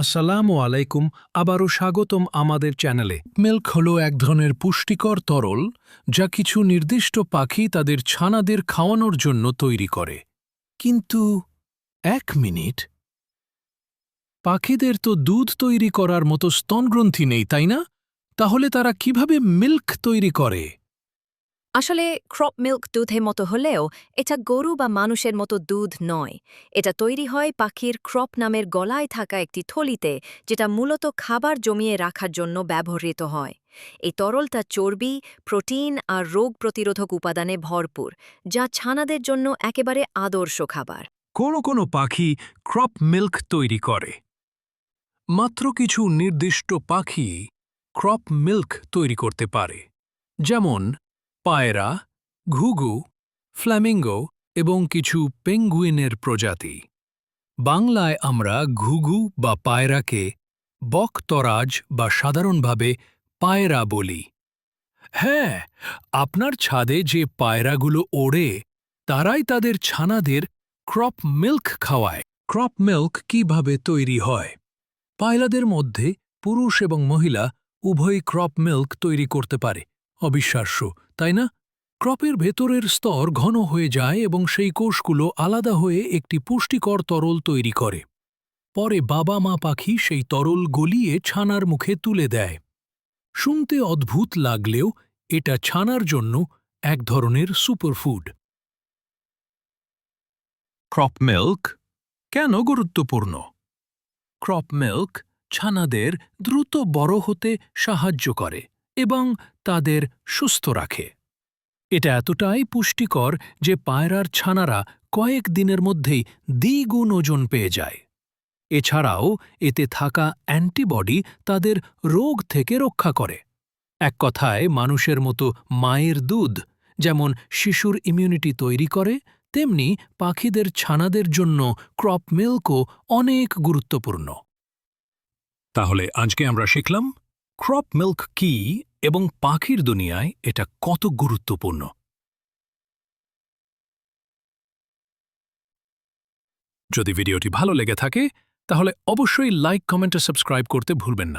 আসসালামু আলাইকুম, আবারও স্বাগতম আমাদের চ্যানেলে। মিল্ক হল এক ধরনের পুষ্টিকর তরল, যা কিছু নির্দিষ্ট পাখি তাদের ছানাদের খাওয়ানোর জন্য তৈরি করে। কিন্তু এক মিনিট। পাখিদের তো দুধ তৈরি করার মতো স্তনগ্রন্থি নেই, তাই না? তাহলে তারা কীভাবে মিল্ক তৈরি করে? আসলে ক্রপ মিল্ক দুধের মতো হলেও এটা গরু বা মানুষের মতো দুধ নয়। এটা তৈরি হয় পাখির ক্রপ নামের গলায় থাকা একটি থলিতে, যেটা মূলত খাবার জমিয়ে রাখার জন্য ব্যবহৃত হয়। এই তরলটা চর্বি, প্রোটিন আর রোগ প্রতিরোধক উপাদানে ভরপুর, যা ছানাদের জন্য একেবারে আদর্শ খাবার। কোনো কোনো পাখি ক্রপ মিল্ক তৈরি করে। মাত্র কিছু নির্দিষ্ট পাখি ক্রপ মিল্ক তৈরি করতে পারে। যেমন পায়রা, ঘুঘু, ফ্ল্যামিঙ্গো এবং কিছু পেঙ্গুইনের প্রজাতি। বাংলায় আমরা ঘুঘু বা পায়রাকে বকতরাজ বা সাধারণভাবে পায়রা বলি। হ্যাঁ আপনার ছাদে যে পায়রাগুলো ওড়ে, তারাই তাদের ছানাদের ক্রপ মিল্ক খাওয়ায়। ক্রপ মিল্ক কীভাবে তৈরি হয়? পায়রাদের মধ্যে পুরুষ এবং মহিলা উভয়ই ক্রপ মিল্ক তৈরি করতে পারে। অবিশ্বাস্য, তাই না? ক্রপের ভেতরের স্তর ঘন হয়ে যায় এবং সেই কোষগুলো আলাদা হয়ে একটি পুষ্টিকর তরল তৈরি করে। পরে বাবা মা পাখি সেই তরল গলিয়ে ছানার মুখে তুলে দেয়। শুনতে অদ্ভুত লাগলেও এটা ছানার জন্য এক ধরনের সুপারফুড। ক্রপ মিল্ক কেন গুরুত্বপূর্ণ? ক্রপ মিল্ক ছানাদের দ্রুত বড় হতে সাহায্য করে। এবং তাদের সুস্থ রাখে। এটা এতটাই পুষ্টিকর যে পায়রার ছানারা কয়েক দিনের মধ্যেই দ্বিগুণ ওজন পেয়ে যায়। এছাড়াও এতে থাকা অ্যান্টিবডি তাদের রোগ থেকে রক্ষা করে। এক কথায়, মানুষের মতো মায়ের দুধ যেমন শিশুর ইমিউনিটি তৈরি করে, তেমনি পাখিদের ছানাদের জন্য ক্রপ মিল্কও অনেক গুরুত্বপূর্ণ। তাহলে আজকে আমরা শিখলাম ক্রপ মিল্ক কি এবং পাখির দুনিয়ায় এটা কত গুরুত্বপূর্ণ। যদি ভিডিওটি ভালো লেগে থাকে, তাহলে অবশ্যই লাইক, কমেন্ট ও সাবস্ক্রাইব করতে ভুলবেন না।